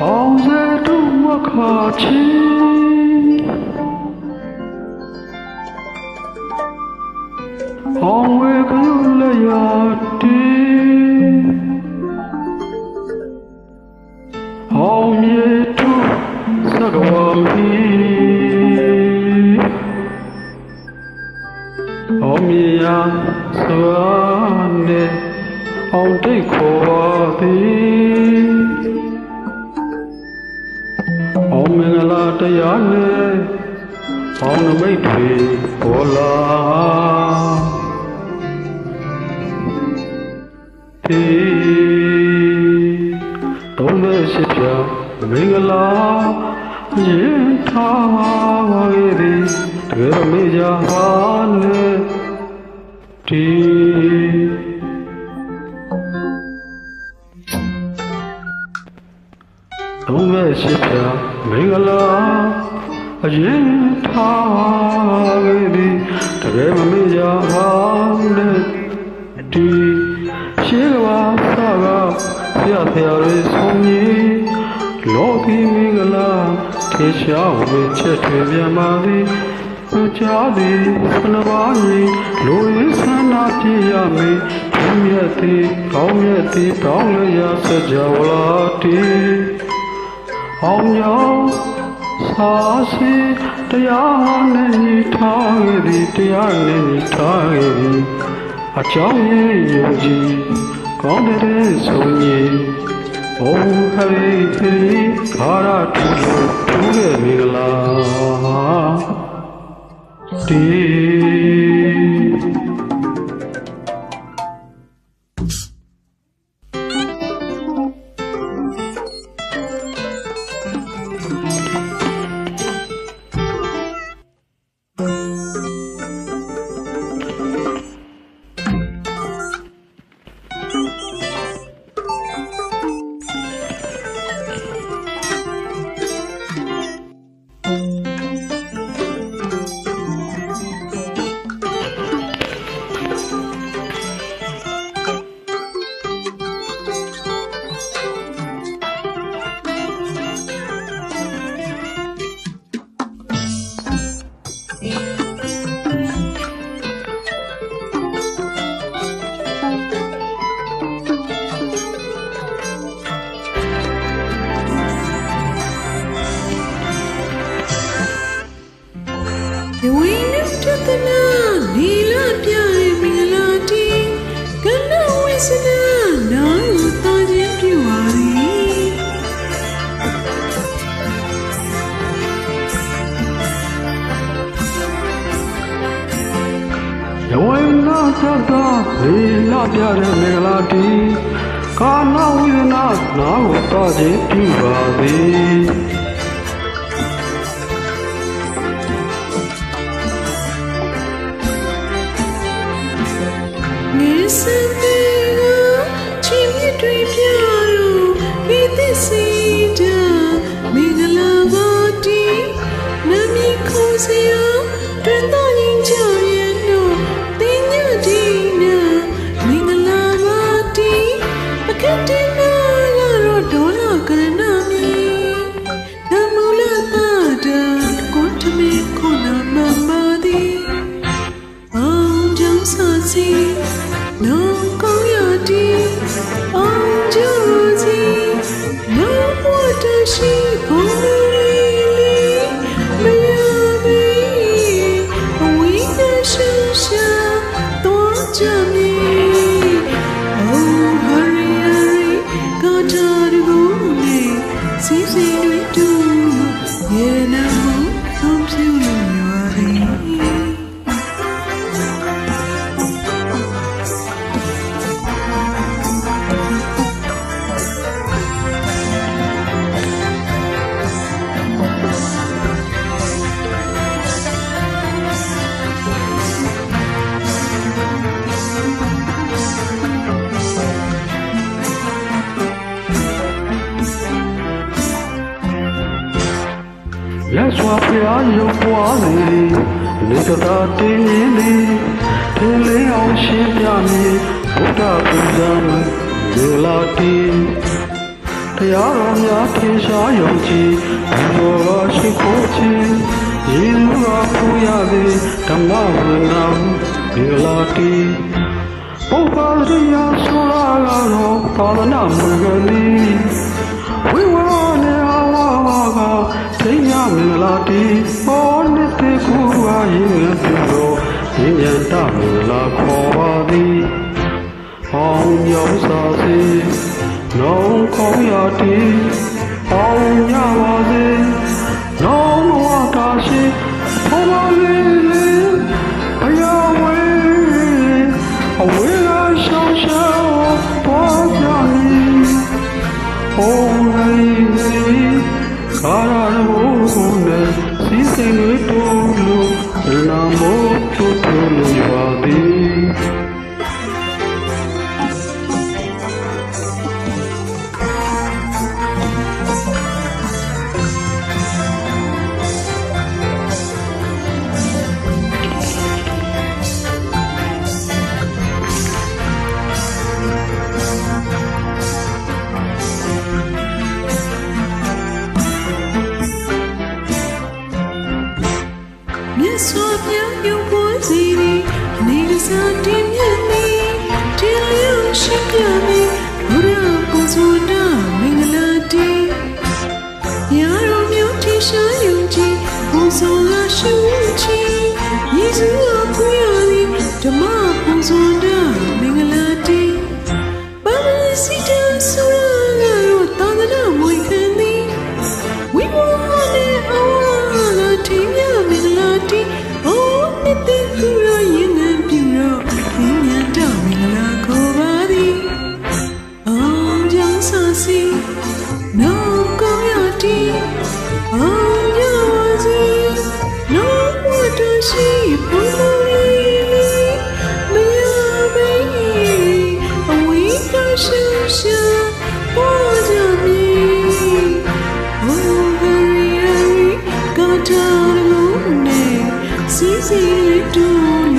အောင်စတုမခါချီအော မြေယာစွာနေအောင်တိတ်ခေါ်ပါသည်အောင်မင်္ဂလာတရားနဲ့အောင်နမိတ်တွေပေါ်လာဒီသုံးတဲ့ရှိပြမင်္ဂလာရင်ထားပါရဲ့ဒီတကယ်မေကြပါနဲ့ ဒီသုံးမဲ့ရှိပြမင်္ဂလာအရင်ထားခဲ့သည်တကယ်မမေ့ကြပါနဲ့ဒီရှိကဘာသာကဆရာဆရာလေးဆုံးကြီးလောကီမင်္ဂလာထေရှားဝေချက်ထွေပြန်ပါသည်ပူ ကြသည်ဆနပါးကြီးလူရင်းဆန္ဒပြရမေပြည့်မြတ်သည်ကောင်းမြတ်သည်တောင်းလျာစကြဝဠာတီအောင်ရောသာစီတရားနဲ့ညီထားခဲ့သည်တရားနဲ့ညီထားခဲ့သည်အကြောင်းရင်းယုံကြည်ကောင်းတဲ့ဆုံးကြီးဘုံခရိတိခါရထူလို့ထူတဲ့မင်္ဂလာ ဒီ ဝိနည်းတသနာနီလာပြရဲ့မင်္ဂလာတီကနဝိစနာနာ ယဝေနာသတ္တလေလာပြတဲ့မင်္ဂလာတီကာနဝိဒနာနာကိုတာခြင်းပြုပါသည်ငေစမေက က်စွာဖျားရုပ်ပွားလေနေတသာတင်းရင်းလေးထင်းလေးအောင်ရှင်းပြမည်ဘုရားပူဇာမဒေလာတီတရားတော်များထင်ရှားယုံကြည်ဘုရားရှိခိုးခြင်းယေရှုတော်ဖူးရသည်ဓမ္မဝိနာဒေလာတီပုပ္ပါရိယဆိုရာတော်သာသနာမဂ္ဂလီဝိဝါနေအဝါဝါက သိညာမင်္ဂလာတီဘောနိတိကူအားရင်းငပြုတော်ဉာဏ်တမင်္ဂလာခေါ်ပါသည်အောင်ရောက်စာစေနောင်ကောင်းရာတီ Lulu, ရားပြုပွားစီသည်နေရ think around. do